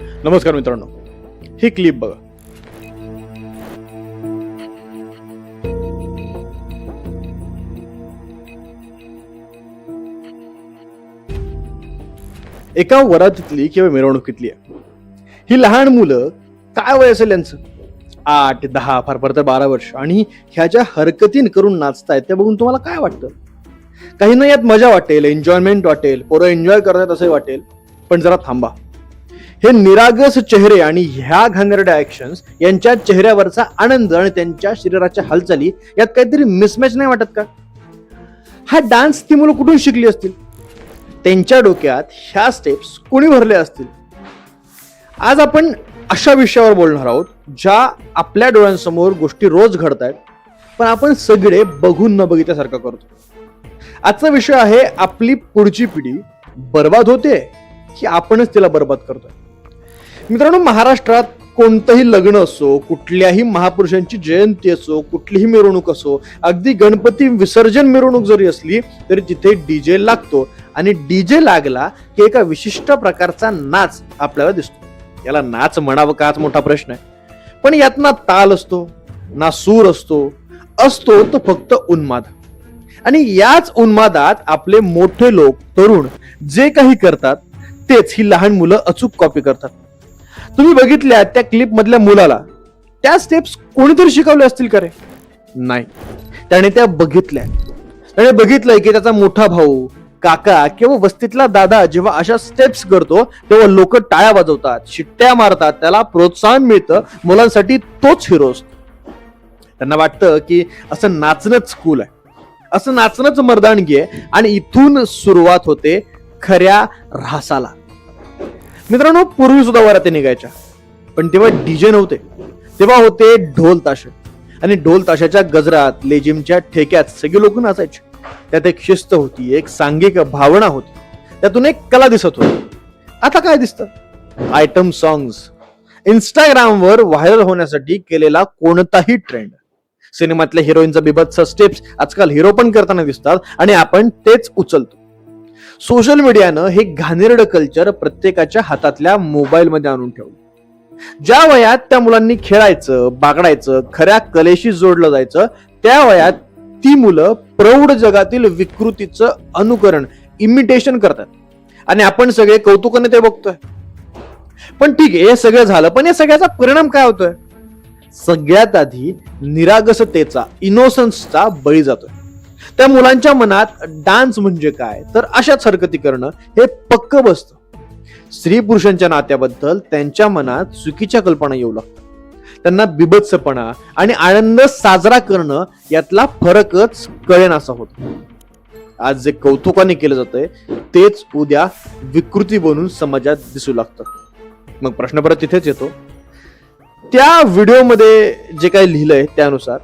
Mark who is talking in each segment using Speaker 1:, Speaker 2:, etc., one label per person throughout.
Speaker 1: नमस्कार मित्रांनो ही क्लिप बघा. एका वरातीतली किंवा मिरवणुकीतली आहे. ही लहान मुलं काय वय असेल यांचं? आठ दहा फार फार तर बारा वर्ष. आणि ह्या ज्या हरकतीन करून नाचतायत ते बघून तुम्हाला काय वाटतं? काहींना यात मजा वाटेल एन्जॉयमेंट वाटेल पोरं एन्जॉय करतात असं वाटेल पण जरा थांबा. हे निरागस चेहरे आणि ह्या घाणेरड्या ऍक्शन्स यांच्या चेहऱ्यावरचा आनंद आणि त्यांच्या शरीराच्या हालचाली यात काहीतरी मिसमॅच नाही वाटत का? हा डान्स ती मुलं कुठून शिकली असतील? त्यांच्या डोक्यात ह्या स्टेप्स कोणी भरले असतील? आज आपण अशा विषयावर बोलणार आहोत ज्या आपल्या डोळ्यांसमोर गोष्टी रोज घडत आहेत पण आपण सगळे बघून न बघितल्यासारखं करतो. आजचा विषय आहे आपली पुढची पिढी बर्बाद होते की आपणच तिला बर्बाद करतोय? मित्रांनो महाराष्ट्रात कोणतंही लग्न असो कुठल्याही महापुरुषांची जयंती असो कुठलीही मिरवणूक असो अगदी गणपती विसर्जन मिरवणूक जरी असली तरी तिथे डीजे लागतो. आणि डीजे लागला की एका विशिष्ट प्रकारचा नाच आपल्याला दिसतो. याला नाच म्हणावं काच मोठा प्रश्न आहे. पण यात ना ताल असतो ना सूर असतो असतो तो फक्त उन्माद. आणि याच उन्मादात आपले मोठे लोक तरुण जे काही करतात तेच ही लहान मुलं अचूक कॉपी करतात. तुम्ही बघितल्या त्या क्लिप मधल्या मुलाला. त्या स्टेप्स कोणीतरी शिकवले असतील का रे? नाही. त्याने त्या बघितल्या. त्याने बघितलंय की त्याचा मोठा भाऊ काका किंवा वस्तीतला दादा जेव्हा अशा स्टेप्स करतो तेव्हा लोक टाळ्या वाजवतात शिट्ट्या मारतात त्याला प्रोत्साहन मिळतं मुलांसाठी तोच हिरो असतो. त्यांना वाटतं की असं नाचणंच कूल आहे. असं नाचणंच मर्दानगी आहे. आणि इथून सुरुवात होते खऱ्या रासाला. मित्रांनो पूर्वी सुद्धा वराती निघायच्या. पण तेव्हा डीजे नव्हते. तेव्हा होते ढोल ताशे. आणि ढोल ताशाच्या गजरात लेजिमच्या ठेक्यात सगळे लोक नाचायचे. त्यात एक शिस्त होती एक सांघिक भावना होती. त्यातून एक कला दिसत होती. आता काय दिसतं? आयटम सॉंग्स इंस्टाग्रामवर व्हायरल होण्यासाठी केलेला कोणताही ट्रेंड सिनेमातल्या हिरोईनचा बिभत्स स्टेप्स आजकाल हिरो पण करताना दिसतात आणि आपण तेच उचलतो. सोशल मीडियानं हे घाणेरडं कल्चर प्रत्येकाच्या हातातल्या मोबाईलमध्ये आणून ठेवलं. ज्या वयात त्या मुलांनी खेळायचं बागडायचं खऱ्या कलेशी जोडलं जायचं त्या वयात ती मुलं प्रौढ जगातील विकृतीचं अनुकरण इमिटेशन करतात. आणि आपण सगळे कौतुकाने ते बघतोय. पण ठीक आहे हे सगळं झालं पण या सगळ्याचा परिणाम काय होतोय? सगळ्यात आधी निरागसतेचा इनोसन्सचा बळी जातोय. त्या मुलांच्या मनात डान्स म्हणजे काय? तर अशाच हरकती करणं हे पक्क बसतं. स्त्री पुरुषांच्या नात्याबद्दल त्यांच्या मनात चुकीच्या कल्पना येऊ लागतात. त्यांना बिभत्सपणा आणि आनंद साजरा करणं यातला फरकच कळेन असा होतो. आज जे कौतुकाने केलं जातंय तेच उद्या विकृती बनून समाजात दिसू लागतं. मग प्रश्न परत तिथेच येतो. त्या व्हिडिओमध्ये जे काही लिहिलंय त्यानुसार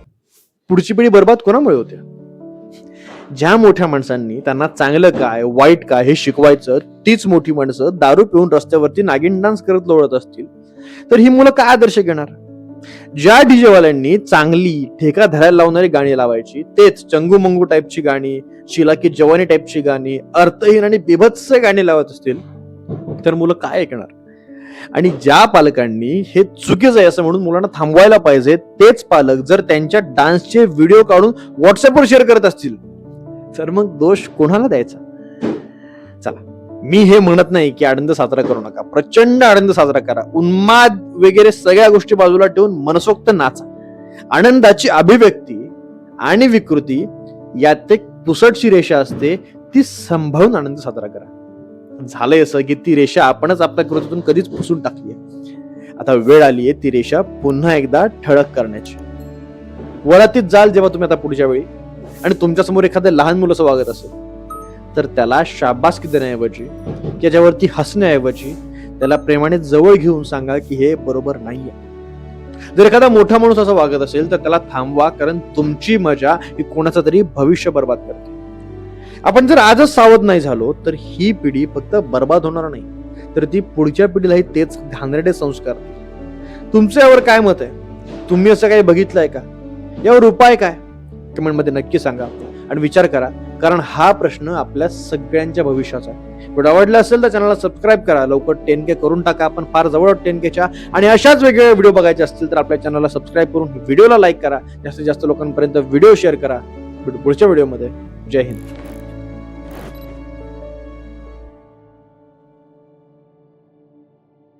Speaker 1: पुढची पिढी बर्बाद कोणामुळे होते? ज्या मोठ्या माणसांनी त्यांना चांगलं काय वाईट काय हे शिकवायचं तीच मोठी माणसं दारू पिऊन रस्त्यावरती नागिन डान्स करत लोळत असतील. तर ही मुलं काय आदर्श घेणार? ज्या डीजेवाल्यांनी चांगली ठेका धरायला लावणारी गाणी लावायची तेच चंगू मंगू टाईपची गाणी शिला की जवानी टाईपची गाणी अर्थहीन आणि बिभत्स गाणी लावत असतील तर मुलं काय ऐकणार? आणि ज्या पालकांनी हे चुकीचं आहे असं म्हणून मुलांना थांबवायला पाहिजे तेच पालक जर त्यांच्या डान्सचे व्हिडिओ काढून व्हॉट्सअपवर शेअर करत असतील तर मग दोष कोणाला द्यायचा? चला मी हे म्हणत नाही की आनंद साजरा करू नका. प्रचंड आनंद साजरा करा. उन्माद वगैरे सगळ्या गोष्टी बाजूला ठेवून मनसोक्त नाचा. आनंदाची अभिव्यक्ती आणि विकृती यात एक पुसटची रेषा असते ती संभाळून आनंद साजरा करा. झालंय असं की ती रेषा आपणच आपल्या कृतीतून कधीच पुसून टाकली आहे. आता वेळ आली आहे ती रेषा पुन्हा एकदा ठळक करण्याची. वरातीत जाल जेव्हा तुम्ही आता पुढच्या वेळी. आणि तुमच्यासमोर एखादं लहान मुलं असं वागत असेल तर त्याला शाबासकी देण्याऐवजी त्याच्यावरती हसण्याऐवजी त्याला प्रेमाने जवळ घेऊन सांगा की हे बरोबर नाहीये. जर एखादा मोठा माणूस असं वागत असेल तर त्याला थांबवा कारण तुमची मजा ही कोणाचं तरी भविष्य बर्बाद करते. आपण जर आजच सावध नाही झालो तर ही पिढी फक्त बर्बाद होणार नाही. तर ती पुढच्या पिढीलाही तेच घाणेरडे संस्कार तुमचं यावर काय मत आहे? तुम्ही असं काही बघितलंय का? यावर उपाय काय? कमेंटमध्ये नक्की सांगा. आणि विचार करा कारण हा प्रश्न आपल्या सगळ्यांच्या भविष्याचा आहे. व्हिडिओ आवडला असेल तर चॅनलला सबस्क्राईब करा. लवकर टेन के करून टाका. आपण फार जवळ टेन केच्या आणि अशाच वेगवेगळे व्हिडिओ बघायचे असतील तर आपल्या चॅनलला सबस्क्राईब करून व्हिडिओला लाईक करा. जास्तीत जास्त लोकांपर्यंत व्हिडिओ शेअर करा. पुढच्या व्हिडिओमध्ये. जय हिंद.